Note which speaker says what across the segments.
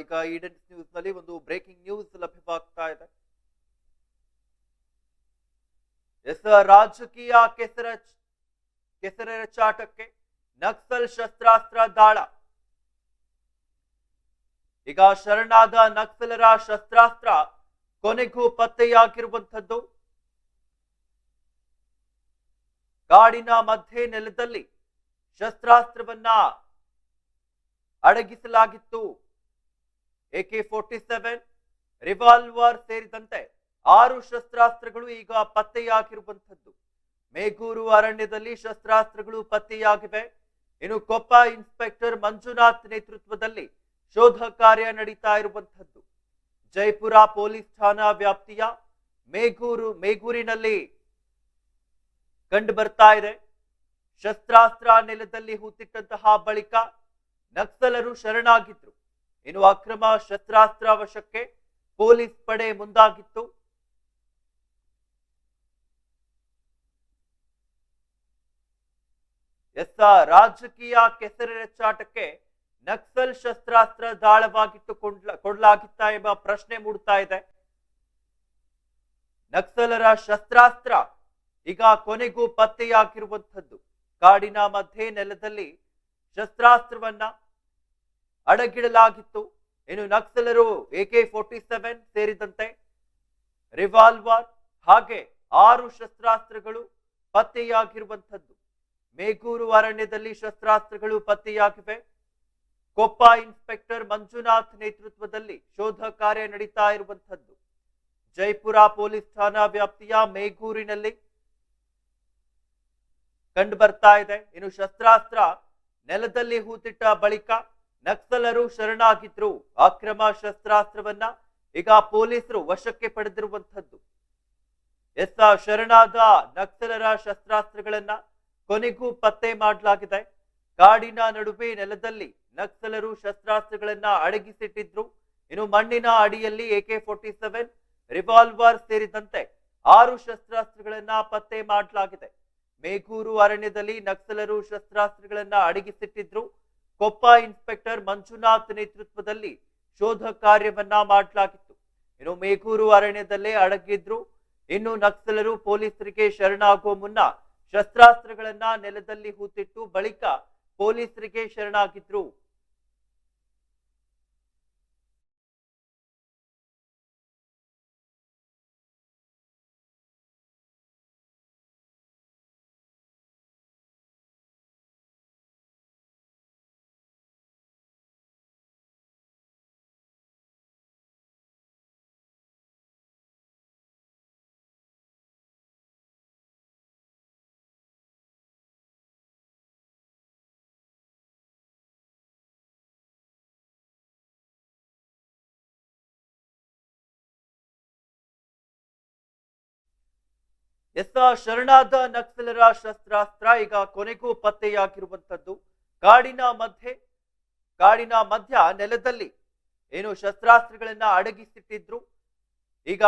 Speaker 1: ಈಗ ಈಡನ್ ನ್ಯೂಸ್ನಲ್ಲಿ ಒಂದು breaking news ಲಭ್ಯವಾಗ್ತಾ ಇದೆ. ಎಸ್, ರಾಜಕೀಯ ಕೆಸರ ಕೆಸರೆರಚಾಟಕ್ಕೆ ನಕ್ಸಲ್ ಶಸ್ತ್ರಾಸ್ತ್ರ ದಾಳ. ಈಗ ಶರಣಾದ ನಕ್ಸಲರ ಶಸ್ತ್ರಾಸ್ತ್ರ ಕೊನೆಗೂ ಪತ್ತೆಯಾಗಿರುವಂಥದ್ದು. ಕಾಡಿನ ಮಧ್ಯೆ ನೆಲದಲ್ಲಿ ಶಸ್ತ್ರಾಸ್ತ್ರವನ್ನ ಅಡಗಿಸಲಾಗಿತ್ತು. ಎಕೆ ಫೋರ್ಟಿ ಸೆವೆನ್ ರಿವಾಲ್ವರ್ ಸೇರಿದಂತೆ ಆರು ಶಸ್ತ್ರಾಸ್ತ್ರಗಳು ಈಗ ಪತ್ತೆಯಾಗಿರುವಂಥದ್ದು. ಮೇಗೂರು ಅರಣ್ಯದಲ್ಲಿ ಶಸ್ತ್ರಾಸ್ತ್ರಗಳು ಪತ್ತೆಯಾಗಿವೆ. ಇನ್ನು ಕೊಪ್ಪ ಇನ್ಸ್ಪೆಕ್ಟರ್ ಮಂಜುನಾಥ್ ನೇತೃತ್ವದಲ್ಲಿ ಶೋಧ ಕಾರ್ಯ ನಡೀತಾ ಇರುವಂಥದ್ದು. ಜೈಪುರ ಪೊಲೀಸ್ ಠಾಣಾ ವ್ಯಾಪ್ತಿಯ ಮೇಗೂರು, ಮೇಗೂರಿನಲ್ಲಿ ಕಂಡು ಬರ್ತಾ ಇದೆ. ಶಸ್ತ್ರಾಸ್ತ್ರ ನೆಲದಲ್ಲಿ ಹೂತಿಟ್ಟಂತಹ ಬಳಿಕ ನಕ್ಸಲರು ಶರಣಾಗಿದ್ರು. ಇನ್ನು ಅಕ್ರಮ ಶಸ್ತ್ರಾಸ್ತ್ರ ವಶಕ್ಕೆ ಪೊಲೀಸ್ ಪಡೆ ಮುಂದಾಗಿತ್ತು? ಎಸ್ ರಾಜಕೀಯ ಕೆಸರೆರಚಾಟಕ್ಕೆ ನಕ್ಸಲ್ ಶಸ್ತ್ರಾಸ್ತ್ರ ದಾಳವಾಗಿತ್ತು ಕೊಂಡ್ಲ- ಕೊಡ್ಲಾಗಿತ್ತ ಎಂಬ ಪ್ರಶ್ನೆ ಮೂಡ್ತಾ ಇದೆ. ನಕ್ಸಲರ ಶಸ್ತ್ರಾಸ್ತ್ರ ಈಗ ಕೊನೆಗೂ ಪತ್ತೆಯಾಗಿರುವಂಥದ್ದು. ಕಾಡಿನ ಮಧ್ಯೆ ನೆಲದಲ್ಲಿ ಶಸ್ತ್ರಾಸ್ತ್ರವನ್ನ ಅಡಗಿಡಲಾಗಿತ್ತು. ಇನ್ನು ನಕ್ಸಲರು ಎ ಕೆ ಫೋರ್ಟಿ ಸೆವೆನ್ ಸೇರಿದಂತೆ ರಿವಾಲ್ವರ್ ಹಾಗೆ ಆರು ಶಸ್ತ್ರಾಸ್ತ್ರಗಳು ಪತ್ತೆಯಾಗಿರುವಂಥದ್ದು. ಮೇಗೂರು ಅರಣ್ಯದಲ್ಲಿ ಶಸ್ತ್ರಾಸ್ತ್ರಗಳು ಪತ್ತೆಯಾಗಿವೆ. ಕೊಪ್ಪ ಇನ್ಸ್ಪೆಕ್ಟರ್ ಮಂಜುನಾಥ್ ನೇತೃತ್ವದಲ್ಲಿ ಶೋಧ ಕಾರ್ಯ ನಡೀತಾ ಇರುವಂಥದ್ದು. ಜೈಪುರ ಪೊಲೀಸ್ ಠಾಣಾ ವ್ಯಾಪ್ತಿಯ ಮೇಗೂರಿನಲ್ಲಿ ಕಂಡು ಬರ್ತಾ ಇದೆ. ಇನ್ನು ಶಸ್ತ್ರಾಸ್ತ್ರ ನೆಲದಲ್ಲಿ ಹೂತಿಟ್ಟ ಬಳಿಕ ನಕ್ಸಲರು ಶರಣಾಗಿದ್ರು. ಅಕ್ರಮ ಶಸ್ತ್ರಾಸ್ತ್ರವನ್ನ ಈಗ ಪೊಲೀಸರು ವಶಕ್ಕೆ ಪಡೆದಿರುವಂಥದ್ದು. ಎಸ್ ಶರಣಾದ ನಕ್ಸಲರ ಶಸ್ತ್ರಾಸ್ತ್ರಗಳನ್ನ ಕೊನೆಗೂ ಪತ್ತೆ ಮಾಡಲಾಗಿದೆ. ಕಾಡಿನ ನಡುವೆ ನೆಲದಲ್ಲಿ ನಕ್ಸಲರು ಶಸ್ತ್ರಾಸ್ತ್ರಗಳನ್ನ ಅಡಗಿಸಿಟ್ಟಿದ್ರು. ಇನ್ನು ಮಣ್ಣಿನ ಅಡಿಯಲ್ಲಿ ಎಕೆ ಫೋರ್ಟಿ ಸೆವೆನ್, ರಿವಾಲ್ವರ್ ಸೇರಿದಂತೆ ಆರು ಶಸ್ತ್ರಾಸ್ತ್ರಗಳನ್ನ ಪತ್ತೆ ಮಾಡಲಾಗಿದೆ. ಮೇಗೂರು ಅರಣ್ಯದಲ್ಲಿ ನಕ್ಸಲರು ಶಸ್ತ್ರಾಸ್ತ್ರಗಳನ್ನ ಅಡಗಿಸಿಟ್ಟಿದ್ರು. ಕೊಪ್ಪ ಇನ್ಸ್ಪೆಕ್ಟರ್ ಮಂಜುನಾಥ್ ನೇತೃತ್ವದಲ್ಲಿ ಶೋಧ ಕಾರ್ಯವನ್ನ ಮಾಡಲಾಗಿತ್ತು. ಇನ್ನು ಮೇಗೂರು ಅರಣ್ಯದಲ್ಲೇ ಅಡಗಿದ್ರು. ಇನ್ನು ನಕ್ಸಲರು ಪೊಲೀಸರಿಗೆ ಶರಣಾಗುವ ಮುನ್ನ ಶಸ್ತ್ರಾಸ್ತ್ರಗಳನ್ನ ನೆಲದಲ್ಲಿ ಹೂತಿಟ್ಟು ಬಳಿಕ ಪೊಲೀಸರಿಗೆ ಶರಣಾಗಿದ್ರು. ಎಸ್ ಶರಣಾದ ನಕ್ಸಲರ ಶಸ್ತ್ರಾಸ್ತ್ರ ಈಗ ಕೊನೆಗೂ ಪತ್ತೆಯಾಗಿರುವಂತದ್ದು ಕಾಡಿನ ಮಧ್ಯೆ, ಕಾಡಿನ ಮಧ್ಯ ನೆಲದಲ್ಲಿ ಏನು ಶಸ್ತ್ರಾಸ್ತ್ರಗಳನ್ನ ಅಡಗಿಸಿಟ್ಟಿದ್ರು. ಈಗ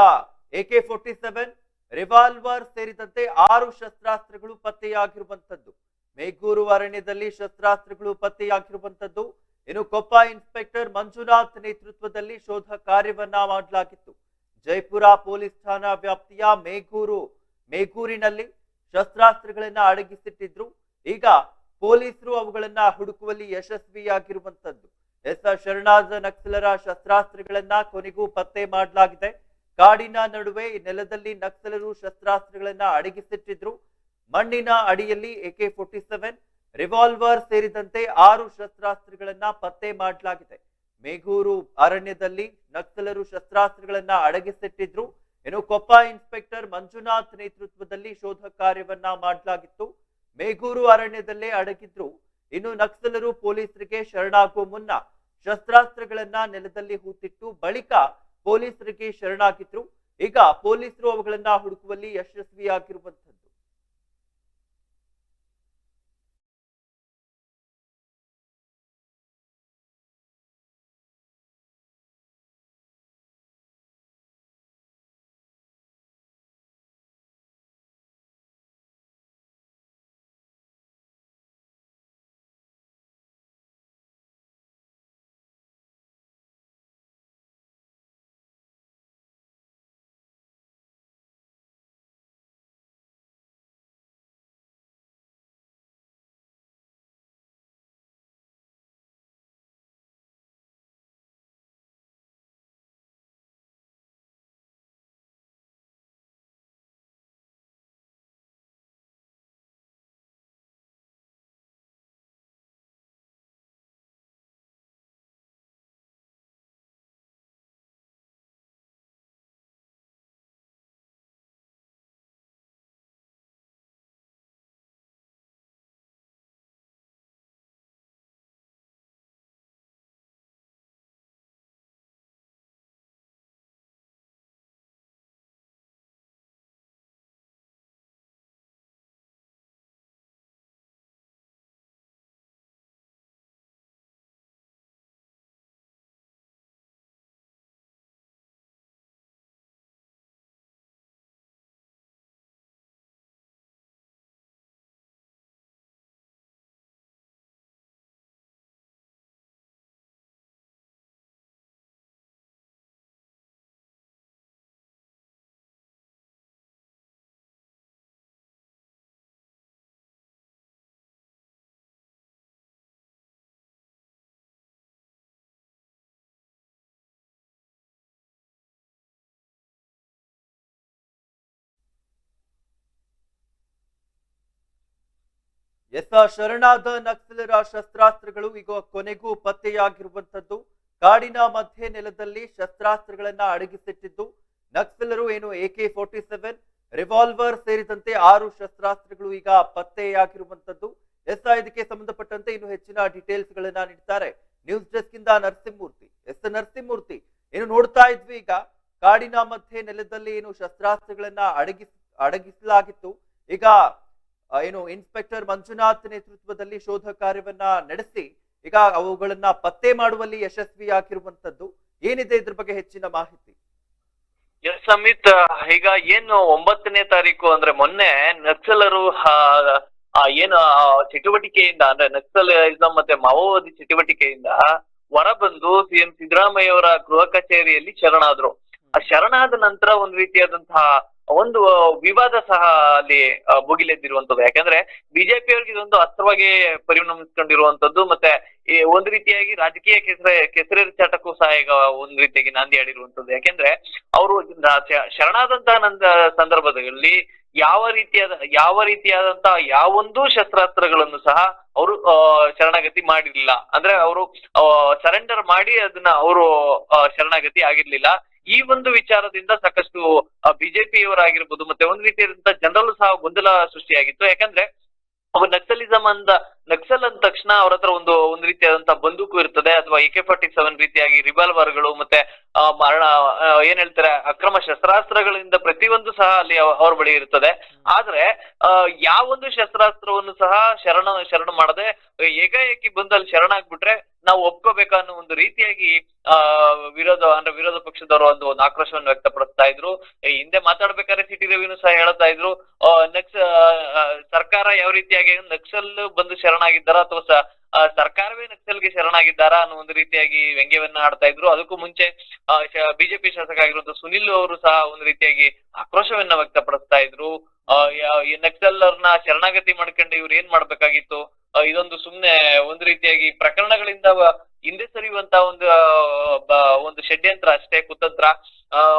Speaker 1: A K forty seven revolver ಸೇರಿದಂತೆ ಆರು ಶಸ್ತ್ರಾಸ್ತ್ರಗಳು ಪತ್ತೆಯಾಗಿರುವಂತದ್ದು ಮೇಗೂರು ಅರಣ್ಯದಲ್ಲಿ ಶಸ್ತ್ರಾಸ್ತ್ರಗಳು ಪತ್ತೆಯಾಗಿರುವಂತದ್ದು ಏನು ಕೊಪ್ಪ ಇನ್ಸ್ಪೆಕ್ಟರ್ ಮಂಜುನಾಥ್ ನೇತೃತ್ವದಲ್ಲಿ ಶೋಧ ಕಾರ್ಯವನ್ನ ಮಾಡಲಾಗಿತ್ತು. ಜೈಪುರ ಪೊಲೀಸ್ ಠಾಣಾ ವ್ಯಾಪ್ತಿಯ ಮೇಗೂರು ಮೇಗೂರಿನಲ್ಲಿ ಶಸ್ತ್ರಾಸ್ತ್ರಗಳನ್ನ ಅಡಗಿಸಿಟ್ಟಿದ್ರು. ಈಗ ಪೊಲೀಸರು ಅವುಗಳನ್ನ ಹುಡುಕುವಲ್ಲಿ ಯಶಸ್ವಿಯಾಗಿರುವಂತದ್ದು ಎಸ್ ಶರಣಾಜ ನಕ್ಸಲರ ಶಸ್ತ್ರಾಸ್ತ್ರಗಳನ್ನ ಕೊನೆಗೂ ಪತ್ತೆ ಮಾಡಲಾಗಿದೆ. ಕಾಡಿನ ನಡುವೆ ನೆಲದಲ್ಲಿ ನಕ್ಸಲರು ಶಸ್ತ್ರಾಸ್ತ್ರಗಳನ್ನ ಅಡಗಿಸಿಟ್ಟಿದ್ರು. ಮಣ್ಣಿನ ಅಡಿಯಲ್ಲಿ ಎಕೆ ಫೋರ್ಟಿ ಸೆವೆನ್, ರಿವಾಲ್ವರ್ ಸೇರಿದಂತೆ ಆರು ಶಸ್ತ್ರಾಸ್ತ್ರಗಳನ್ನ ಪತ್ತೆ ಮಾಡಲಾಗಿದೆ. ಮೇಗೂರು ಅರಣ್ಯದಲ್ಲಿ ನಕ್ಸಲರು ಶಸ್ತ್ರಾಸ್ತ್ರಗಳನ್ನ ಅಡಗಿಸಿಟ್ಟಿದ್ರು. ಇನ್ನು ಕೊಪ್ಪ ಇನ್ಸ್ಪೆಕ್ಟರ್ ಮಂಜುನಾಥ್ ನೇತೃತ್ವದಲ್ಲಿ ಶೋಧ ಕಾರ್ಯವನ್ನ ಮಾಡಲಾಗಿತ್ತು. ಮೇಗೂರು ಅರಣ್ಯದಲ್ಲೇ ಅಡಗಿದ್ರು. ಇನ್ನು ನಕ್ಸಲರು ಪೊಲೀಸರಿಗೆ ಶರಣಾಗುವ ಮುನ್ನ ಶಸ್ತ್ರಾಸ್ತ್ರಗಳನ್ನ ನೆಲದಲ್ಲಿ ಹೂತಿಟ್ಟು ಬಳಿಕ ಪೊಲೀಸರಿಗೆ ಶರಣಾಗಿದ್ರು. ಈಗ ಪೊಲೀಸರು ಅವುಗಳನ್ನ ಹುಡುಕುವಲ್ಲಿ ಯಶಸ್ವಿಯಾಗಿರುವಂತದ್ದು ಎಸ್ ಶರಣಾದ ನಕ್ಸಲರ ಶಸ್ತ್ರಾಸ್ತ್ರಗಳು ಈಗ ಕೊನೆಗೂ ಪತ್ತೆಯಾಗಿರುವಂತದ್ದು ಕಾಡಿನ ಮಧ್ಯೆ ನೆಲದಲ್ಲಿ ಶಸ್ತ್ರಾಸ್ತ್ರಗಳನ್ನ ಅಡಗಿಸಿಟ್ಟಿದ್ದು. ನಕ್ಸಲರು ಏನು A K forty seven, revolver ಸೇರಿದಂತೆ ಆರು ಶಸ್ತ್ರಾಸ್ತ್ರಗಳು ಈಗ ಪತ್ತೆಯಾಗಿರುವಂತದ್ದು ಎಸ್ ಇದಕ್ಕೆ ಸಂಬಂಧಪಟ್ಟಂತೆ ಇನ್ನು ಹೆಚ್ಚಿನ ಡೀಟೇಲ್ಸ್ ಗಳನ್ನ ನೀಡ್ತಾರೆ. ನ್ಯೂಸ್ ಡೆಸ್ಕ್ ಇಂದ ನರಸಿಂಹಮೂರ್ತಿ. ಎಸ್ ನರಸಿಂಹಮೂರ್ತಿ, ಏನು ನೋಡ್ತಾ ಇದ್ವಿ ಈಗ? ಕಾಡಿನ ಮಧ್ಯೆ ನೆಲದಲ್ಲಿ ಏನು ಶಸ್ತ್ರಾಸ್ತ್ರಗಳನ್ನ ಅಡಗಿಸ್, ಅಡಗಿಸಲಾಗಿತ್ತು. ಈಗ ಏನು ಇನ್ಸ್ಪೆಕ್ಟರ್ ಮಂಜುನಾಥ್ ನೇತೃತ್ವದಲ್ಲಿ ಶೋಧ ಕಾರ್ಯವನ್ನ ನಡೆಸಿ ಈಗ ಅವುಗಳನ್ನ ಪತ್ತೆ ಮಾಡುವಲ್ಲಿ ಯಶಸ್ವಿಯಾಗಿರುವಂತದ್ದು ಏನಿದೆ ಇದ್ರ ಬಗ್ಗೆ ಹೆಚ್ಚಿನ ಮಾಹಿತಿ?
Speaker 2: ಎಸ್ ಅಮಿತ್ ಈಗ ಏನು ಒಂಬತ್ತನೇ ತಾರೀಕು ಅಂದ್ರೆ ಮೊನ್ನೆ ನಕ್ಸಲರು ಏನು ಚಟುವಟಿಕೆಯಿಂದ ಅಂದ್ರೆ ನಕ್ಸಲಿಸಂ ಮತ್ತೆ ಮಾವೋವಾದಿ ಚಟುವಟಿಕೆಯಿಂದ ಹೊರಬಂದು ಸಿಎಂ ಸಿದ್ದರಾಮಯ್ಯ ಅವರ ಗೃಹ ಕಚೇರಿಯಲ್ಲಿ ಶರಣಾದ್ರು. ಆ ಶರಣಾದ ನಂತರ ಒಂದು ರೀತಿಯಾದಂತಹ ಒಂದು ವಿವಾದ ಸಹ ಅಲ್ಲಿ ಭುಗಿಲೆದ್ದಿರುವಂತದ್ದು ಯಾಕಂದ್ರೆ ಬಿಜೆಪಿ ಅವ್ರಿಗೆ ಇದೊಂದು ಅಸ್ತ್ರವಾಗಿ ಪರಿಣಮಿಸ್ಕೊಂಡಿರುವಂತದ್ದು ಮತ್ತೆ ಒಂದು ರೀತಿಯಾಗಿ ರಾಜಕೀಯ ಕೆಸರೆ ಚಾಟಕ್ಕೂ ಸಹ ಈಗ ಒಂದು ರೀತಿಯಾಗಿ ನಾಂದಿ ಆಡಿರುವಂತದ್ದು ಯಾಕೆಂದ್ರೆ ಅವರು ಶರಣಾದಂತಹ ನಂದ, ಸಂದರ್ಭದಲ್ಲಿ ಯಾವ ರೀತಿಯಾದ, ಯಾವ ರೀತಿಯಾದಂತಹ ಯಾವೊಂದು ಶಸ್ತ್ರಾಸ್ತ್ರಗಳನ್ನು ಸಹ ಅವರು ಶರಣಾಗತಿ ಮಾಡಿರ್ಲಿಲ್ಲ. ಅಂದ್ರೆ ಅವರು ಸರೆಂಡರ್ ಮಾಡಿ ಅದನ್ನ ಅವರು ಶರಣಾಗತಿ ಆಗಿರ್ಲಿಲ್ಲ. ಈ ಒಂದು ವಿಚಾರದಿಂದ ಸಾಕಷ್ಟು ಬಿಜೆಪಿಯವರಾಗಿರ್ಬೋದು ಮತ್ತೆ ಒಂದು ರೀತಿಯಾದಂತಹ ಜನರಲ್ಲೂ ಸಹ ಗೊಂದಲ ಸೃಷ್ಟಿಯಾಗಿತ್ತು. ಯಾಕಂದ್ರೆ ನಕ್ಸಲಿಸಂ ಅಂದ, ನಕ್ಸಲ್ ಅಂದ ತಕ್ಷಣ ಅವ್ರ ಹತ್ರ ಒಂದು ಒಂದು ರೀತಿಯಾದಂತಹ ಬಂದೂಕು ಇರ್ತದೆ. ಅಥವಾ ಎ ಕೆ ಫಾರ್ಟಿ ಸೆವೆನ್ ರೀತಿಯಾಗಿ ರಿವಾಲ್ವರ್ಗಳು ಮತ್ತೆ ಮರಣ ಏನ್ ಹೇಳ್ತಾರೆ, ಅಕ್ರಮ ಶಸ್ತ್ರಾಸ್ತ್ರಗಳಿಂದ ಪ್ರತಿಯೊಂದು ಸಹ ಅಲ್ಲಿ ಅವ- ಅವ್ರ ಬಳಿ ಇರುತ್ತದೆ ಆದ್ರೆ ಯಾವೊಂದು ಶಸ್ತ್ರಾಸ್ತ್ರವನ್ನು ಸಹ ಶರಣ ಶರಣ ಮಾಡದೆ, ಏಕಾಏಕಿ ಬಂದು ಅಲ್ಲಿ ಶರಣಾಗ್ಬಿಟ್ರೆ ನಾವು ಒಪ್ಕೋಬೇಕು ಅನ್ನೋ ಒಂದು ರೀತಿಯಾಗಿ, ಆ, ವಿರೋಧ, ಅಂದ್ರೆ ವಿರೋಧ ಪಕ್ಷದವರು ಒಂದು ಒಂದು ಆಕ್ರೋಶವನ್ನು ವ್ಯಕ್ತಪಡಿಸ್ತಾ ಇದ್ರು. ಹಿಂದೆ ಮಾತಾಡ್ಬೇಕಾದ್ರೆ ಸಿಟಿ ರವಿನು ಸಹ ಹೇಳ್ತಾ ಇದ್ರು ನಕ್ಸ ಸರ್ಕಾರ ಯಾವ ರೀತಿಯಾಗಿ ನಕ್ಸಲ್ ಬಂದು ಶರಣಾಗಿದ್ದಾರ ಅಥವಾ ಸರ್ಕಾರವೇ ನಕ್ಸಲ್ಗೆ ಶರಣಾಗಿದ್ದಾರಾ ಅನ್ನೋ ಒಂದು ರೀತಿಯಾಗಿ ವ್ಯಂಗ್ಯವನ್ನ ಆಡ್ತಾ ಇದ್ರು. ಅದಕ್ಕೂ ಮುಂಚೆ ಬಿಜೆಪಿ ಶಾಸಕ ಆಗಿರುವಂತಹ ಸುನಿಲ್ ಅವರು ಸಹ ಒಂದು ರೀತಿಯಾಗಿ ಆಕ್ರೋಶವನ್ನ ವ್ಯಕ್ತಪಡಿಸ್ತಾ ಇದ್ರು. ಈ ನಕ್ಸಲ್ಲರ್ನ ಶರಣಾಗತಿ ಮಾಡ್ಕೊಂಡು ಇವ್ರು ಏನ್ ಮಾಡ್ಬೇಕಾಗಿತ್ತು? ಇದೊಂದು ಸುಮ್ನೆ ಒಂದು ರೀತಿಯಾಗಿ ಪ್ರಕರಣಗಳಿಂದ ಹಿಂದೆ ಸರಿಯುವಂತ ಒಂದು ಒಂದು ಷಡ್ಯಂತ್ರ ಅಷ್ಟೇ, ಕುತಂತ್ರ.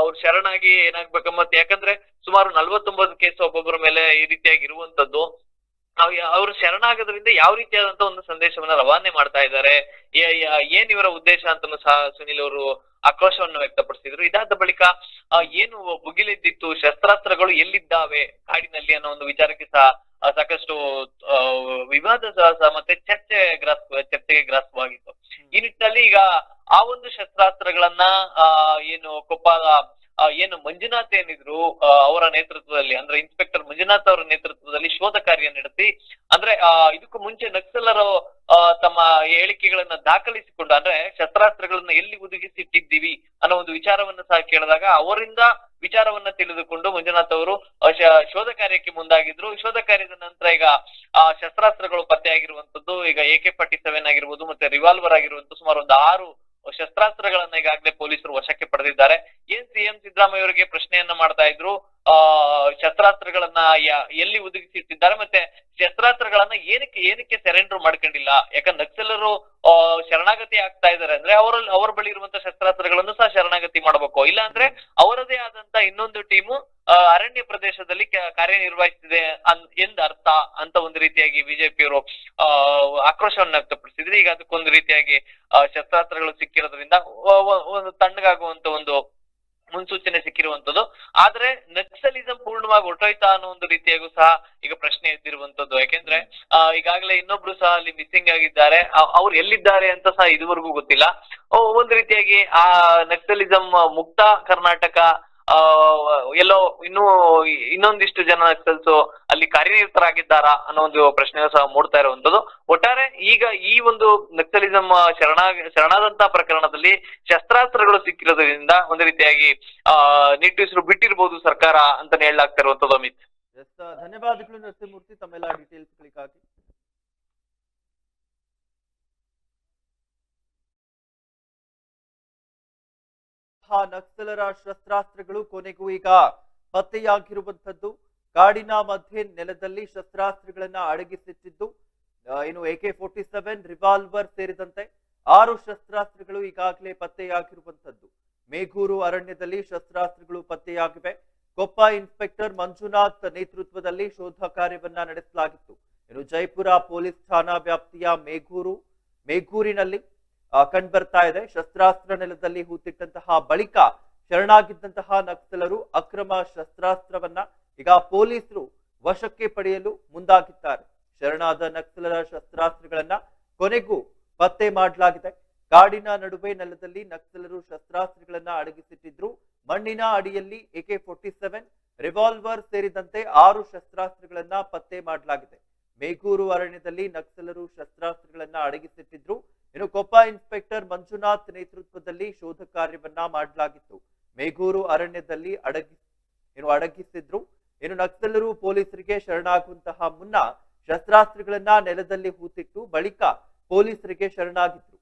Speaker 2: ಅವ್ರು ಶರಣಾಗಿ ಏನಾಗ್ಬೇಕು ಮತ್ತೆ ಯಾಕಂದ್ರೆ ಸುಮಾರು ನಲ್ವತ್ತೊಂಬತ್ತು ಕೇಸ್ ಒಬ್ಬೊಬ್ಬರ ಮೇಲೆ ಈ ರೀತಿಯಾಗಿ ಇರುವಂತದ್ದು. ಅವ್ ಅವರು ಶರಣಾಗೋದ್ರಿಂದ ಯಾವ ರೀತಿಯಾದಂತ ಒಂದು ಸಂದೇಶವನ್ನ ರವಾನೆ ಮಾಡ್ತಾ ಇದ್ದಾರೆ ಏನ್ ಇವರ ಉದ್ದೇಶ ಅಂತ ಸಹ ಸುನಿಲ್ ಅವರು ಆಕ್ರೋಶವನ್ನು ವ್ಯಕ್ತಪಡಿಸಿದ್ರು. ಇದಾದ ಬಳಿಕ ಏನು ಭುಗಿಲೆದ್ದಿತ್ತು, ಶಸ್ತ್ರಾಸ್ತ್ರಗಳು ಎಲ್ಲಿದ್ದಾವೆ, ಕಾಡಿನಲ್ಲಿ ಅನ್ನೋ ಒಂದು ವಿಚಾರಕ್ಕೆ ಸಹ ಸಾಕಷ್ಟು ವಿವಾದ ಸಹ ಮತ್ತೆ ಚರ್ಚೆ ಗ್ರಾಸ್ ಚರ್ಚೆಗೆ ಗ್ರಾಸವಾಗಿತ್ತು ಈ ನಿಟ್ಟಿನಲ್ಲಿ ಈಗ ಆ ಒಂದು ಶಸ್ತ್ರಾಸ್ತ್ರಗಳನ್ನ ಏನು ಕೊಪ್ಪದ ಏನು ಮಂಜುನಾಥ್ ಏನಿದ್ರು ಅವರ ನೇತೃತ್ವದಲ್ಲಿ, ಅಂದ್ರೆ ಇನ್ಸ್ಪೆಕ್ಟರ್ ಮಂಜುನಾಥ್ ಅವರ ನೇತೃತ್ವದಲ್ಲಿ ಶೋಧ ಕಾರ್ಯ ನಡೆಸಿ, ಅಂದ್ರೆ ಇದಕ್ಕೂ ಮುಂಚೆ ನಕ್ಸಲರು ತಮ್ಮ ಹೇಳಿಕೆಗಳನ್ನ ದಾಖಲಿಸಿಕೊಂಡು, ಅಂದ್ರೆ ಶಸ್ತ್ರಾಸ್ತ್ರಗಳನ್ನ ಎಲ್ಲಿ ಒದಗಿಸಿಟ್ಟಿದ್ದೀವಿ ಅನ್ನೋ ಒಂದು ವಿಚಾರವನ್ನ ಸಹ ಕೇಳಿದಾಗ, ಅವರಿಂದ ವಿಚಾರವನ್ನ ತಿಳಿದುಕೊಂಡು ಮಂಜುನಾಥ್ ಅವರು ಶೋಧ ಕಾರ್ಯಕ್ಕೆ ಮುಂದಾಗಿದ್ರು. ಶೋಧ ಕಾರ್ಯದ ನಂತರ ಈಗ, ಆ, ಶಸ್ತ್ರಾಸ್ತ್ರಗಳು ಪತ್ತೆಯಾಗಿರುವಂತದ್ದು, ಈಗ ಎ ಕೆ ಫಾರ್ಟಿ ಸೆವೆನ್ ಆಗಿರ್ಬೋದು, ಮತ್ತೆ ರಿವಾಲ್ವರ್ ಆಗಿರುವಂತ ಸುಮಾರು ಒಂದು ಆರು ಶಸ್ತ್ರಾಸ್ತ್ರಗಳನ್ನ ಈಗಾಗಲೇ ಪೊಲೀಸರು ವಶಕ್ಕೆ ಪಡೆದಿದ್ದಾರೆ. ಏನ್ ಸಿಎಂ ಸಿದ್ದರಾಮಯ್ಯ ಅವರಿಗೆ ಪ್ರಶ್ನೆಯನ್ನ ಮಾಡ್ತಾ ಇದ್ರು? ಆ, ಶಸ್ತ್ರಾಸ್ತ್ರಗಳನ್ನ ಎಲ್ಲಿ ಒದಗಿಸಿಟ್ಟಿದ್ದಾರೆ ಮತ್ತೆ ಶಸ್ತ್ರಾಸ್ತ್ರಗಳನ್ನ ಏನಕ್ಕೆ ಏನಕ್ಕೆ ಸೆರೆಂಡರ್ ಮಾಡ್ಕೊಂಡಿಲ್ಲ? ಯಾಕಂದ್ರೆ ನಕ್ಸಲರು ಶರಣಾಗತಿ ಆಗ್ತಾ ಇದಾರೆ ಅಂದ್ರೆ ಅವರಲ್ಲಿ, ಅವ್ರ ಬಳಿ ಇರುವಂತ ಶಸ್ತ್ರಾಸ್ತ್ರಗಳನ್ನು ಸಹ ಶರಣಾಗತಿ ಮಾಡಬೇಕು. ಇಲ್ಲ ಅಂದ್ರೆ ಅವರದೇ ಆದಂತ ಇನ್ನೊಂದು ಟೀಮು ಅರಣ್ಯ ಪ್ರದೇಶದಲ್ಲಿ ಕಾರ್ಯನಿರ್ವಹಿಸ್ತಿದೆ ಅನ್ ಎಂದ ಅರ್ಥ ಅಂತ ಒಂದು ರೀತಿಯಾಗಿ ಬಿಜೆಪಿಯವರು, ಆ, ಆಕ್ರೋಶವನ್ನು ವ್ಯಕ್ತಪಡಿಸಿದ್ರೆ. ಈಗ ಅದಕ್ಕೊಂದು ರೀತಿಯಾಗಿ ಶಸ್ತ್ರಾಸ್ತ್ರಗಳು ಸಿಕ್ಕಿರೋದ್ರಿಂದ ಒಂದು ತಣ್ಣಗಾಗುವಂತ ಮುನ್ಸೂಚನೆ ಆದ್ರೆ ನಕ್ಸಲಿಸಂ ಪೂರ್ಣವಾಗಿ ಹೊಟ್ಟೋಯ್ತಾ ಅನ್ನೋ ಒಂದು ರೀತಿಯಾಗೂ ಸಹ ಈಗ ಪ್ರಶ್ನೆ ಎದ್ದಿರುವಂತದ್ದು ಯಾಕೆಂದ್ರೆ ಈಗಾಗಲೇ ಇನ್ನೊಬ್ರು ಸಹ ಅಲ್ಲಿ ಮಿಸ್ಸಿಂಗ್ ಆಗಿದ್ದಾರೆ. ಅವ್ರು ಎಲ್ಲಿದ್ದಾರೆ ಅಂತ ಸಹ ಇದುವರೆಗೂ ಗೊತ್ತಿಲ್ಲ. ಒಂದು ರೀತಿಯಾಗಿ ಆ, ನಕ್ಸಲಿಸಂ ಮುಕ್ತ ಕರ್ನಾಟಕ ಎಲ್ಲೋ ಇನ್ನೂ ಇನ್ನೊಂದಿಷ್ಟು ಜನ ನಕ್ಸಲ್ಸ್ ಅಲ್ಲಿ ಕಾರ್ಯನಿರತರಾಗಿದ್ದಾರಾ ಅನ್ನೋ ಒಂದು ಪ್ರಶ್ನೆ ಸಹ ಮೂಡ್ತಾ ಇರುವಂತದ್ದು ಒಟ್ಟಾರೆ ಈಗ ಈ ಒಂದು ನಕ್ಸಲಿಸಂ ಶರಣ ಶರಣಾದಂತಹ ಪ್ರಕರಣದಲ್ಲಿ ಶಸ್ತ್ರಾಸ್ತ್ರಗಳು ಸಿಕ್ಕಿರೋದ್ರಿಂದ ಒಂದು ರೀತಿಯಾಗಿ, ಆ ನಿಟ್ಟುಸಿರು ಬಿಟ್ಟಿರ್ಬೋದು ಸರ್ಕಾರ ಅಂತಾನೆ ಹೇಳಲಾಗ್ತಾ ಇರುವಂತದ್ದು ಅಮಿತ್.
Speaker 1: ಧನ್ಯವಾದಗಳು ನರಸಿಂಹಮೂರ್ತಿ. ತಮ್ಮೆಲ್ಲ ಡೀಟೇಲ್ಸ್ಗಳಿಗಾಗಿ ಆ ನಕ್ಸಲರ ಶಸ್ತ್ರಾಸ್ತ್ರಗಳು ಕೊನೆಗೂ ಈಗ ಪತ್ತೆಯಾಗಿರುವಂತದ್ದು ಕಾಡಿನ ಮಧ್ಯೆ ನೆಲದಲ್ಲಿ ಶಸ್ತ್ರಾಸ್ತ್ರಗಳನ್ನ ಅಡಗಿಸಿಟ್ಟಿದ್ದು. ಏನು A K forty seven, revolver ಸೇರಿದಂತೆ ಆರು ಶಸ್ತ್ರಾಸ್ತ್ರಗಳು ಈಗಾಗಲೇ ಪತ್ತೆಯಾಗಿರುವಂತದ್ದು ಮೇಗೂರು ಅರಣ್ಯದಲ್ಲಿ ಶಸ್ತ್ರಾಸ್ತ್ರಗಳು ಪತ್ತೆಯಾಗಿವೆ. ಕೊಪ್ಪ ಇನ್ಸ್ಪೆಕ್ಟರ್ ಮಂಜುನಾಥ್ ನೇತೃತ್ವದಲ್ಲಿ ಶೋಧ ಕಾರ್ಯವನ್ನ ನಡೆಸಲಾಗಿತ್ತು. ಇನ್ನು ಜೈಪುರ ಪೊಲೀಸ್ ಠಾಣಾ ವ್ಯಾಪ್ತಿಯ ಮೇಗೂರು, ಮೇಗೂರಿನಲ್ಲಿ ಆ, ಕಂಡ್ಬರ್ತಾ ಇದೆ. ಶಸ್ತ್ರಾಸ್ತ್ರ ನೆಲದಲ್ಲಿ ಹೂತಿಟ್ಟಂತಹ ಬಳಿಕ ಶರಣಾಗಿದ್ದಂತಹ ನಕ್ಸಲರು ಅಕ್ರಮ ಶಸ್ತ್ರಾಸ್ತ್ರವನ್ನ ಈಗ ಪೊಲೀಸರು ವಶಕ್ಕೆ ಪಡೆಯಲು ಮುಂದಾಗಿದ್ದಾರೆ. ಶರಣಾದ ನಕ್ಸಲರ ಶಸ್ತ್ರಾಸ್ತ್ರಗಳನ್ನ ಕೊನೆಗೂ ಪತ್ತೆ ಮಾಡಲಾಗಿದೆ. ಕಾಡಿನ ನಡುವೆ ನೆಲದಲ್ಲಿ ನಕ್ಸಲರು ಶಸ್ತ್ರಾಸ್ತ್ರಗಳನ್ನ ಅಡಗಿಸಿಟ್ಟಿದ್ರು. ಮಣ್ಣಿನ ಅಡಿಯಲ್ಲಿ ಎಕೆ ಫೋರ್ಟಿ ಸೆವೆನ್ ರಿವಾಲ್ವರ್ ಸೇರಿದಂತೆ ಆರು ಶಸ್ತ್ರಾಸ್ತ್ರಗಳನ್ನ ಪತ್ತೆ ಮಾಡಲಾಗಿದೆ. ಮೇಗೂರು ಅರಣ್ಯದಲ್ಲಿ ನಕ್ಸಲರು ಶಸ್ತ್ರಾಸ್ತ್ರಗಳನ್ನ ಅಡಗಿಸಿಟ್ಟಿದ್ರು. ಇನ್ನು ಕೊಪ್ಪ ಇನ್ಸ್ಪೆಕ್ಟರ್ ಮಂಜುನಾಥ್ ನೇತೃತ್ವದಲ್ಲಿ ಶೋಧ ಕಾರ್ಯವನ್ನ ಮಾಡಲಾಗಿತ್ತು. ಮೇಗೂರು ಅರಣ್ಯದಲ್ಲಿ ಅಡಗಿ ಏನು ಅಡಗಿಸಿದ್ರು. ಇನ್ನು ನಕ್ಸಲರು ಪೊಲೀಸರಿಗೆ ಶರಣಾಗುವಂತಹ ಮುನ್ನ ಶಸ್ತ್ರಾಸ್ತ್ರಗಳನ್ನ ನೆಲದಲ್ಲಿ ಹೂತಿಟ್ಟು ಬಳಿಕ ಪೊಲೀಸರಿಗೆ ಶರಣಾಗಿದ್ರು.